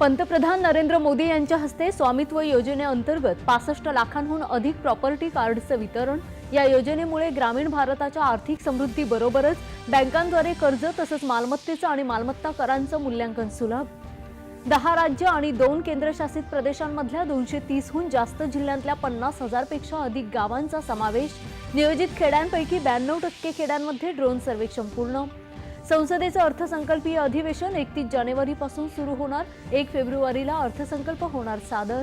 पंतप्रधान नरेंद्र मोदी यांच्या हस्ते स्वामित्व योजनेअंतर्गत पासष्ट लाखांहून अधिक प्रॉपर्टी कार्डचं वितरण. या योजनेमुळे ग्रामीण भारताच्या आर्थिक समृद्धीबरोबरच बँकांद्वारे कर्ज तसंच मालमत्तेचं आणि मालमत्ता करांचं मूल्यांकन सुलभ. दहा राज्य आणि दोन केंद्रशासित प्रदेशांमधल्या दोनशे तीसहून जास्त जिल्ह्यांतल्या पन्नास हजारपेक्षा अधिक गावांचा समावेश. नियोजित खेड्यांपैकी ब्याण्णव टक्के खेड्यांमध्ये ड्रोन सर्वेक्षण पूर्ण. संसदेचं अर्थसंकल्पीय अधिवेशन एकतीस जानेवारीपासून सुरू होणार. एक फेब्रुवारीला अर्थसंकल्प होणार सादर.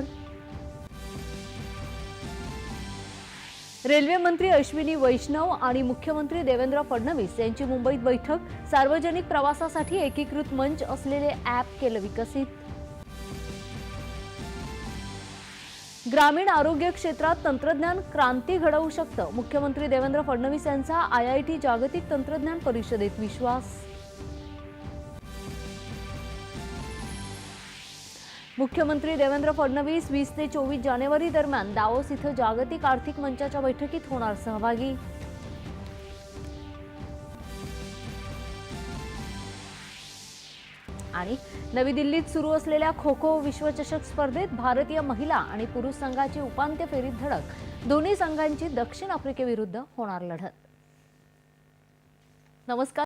रेल्वे मंत्री अश्विनी वैष्णव आणि मुख्यमंत्री देवेंद्र फडणवीस यांची मुंबईत बैठक. सार्वजनिक प्रवासासाठी एकीकृत मंच असलेले ॲप केलं विकसित. ग्रामीण आरोग्य क्षेत्रात तंत्रज्ञान क्रांती घडवू शकतं. मुख्यमंत्री देवेंद्र फडणवीस यांचा आय आय टी जागतिक तंत्रज्ञान परिषदेत विश्वास. मुख्यमंत्री देवेंद्र फडणवीस वीस ते चोवीस जानेवारी दरम्यान दावोस इथं जागतिक आर्थिक मंचाच्या बैठकीत होणार सहभागी. आणि नवी दिल्लीत सुरू असलेल्या खो खो विश्वचषक स्पर्धेत भारतीय महिला आणि पुरुष संघाची उपांत्य फेरीत धडक. दोन्ही संघांची दक्षिण आफ्रिकेविरुद्ध होणार लढत. नमस्कार.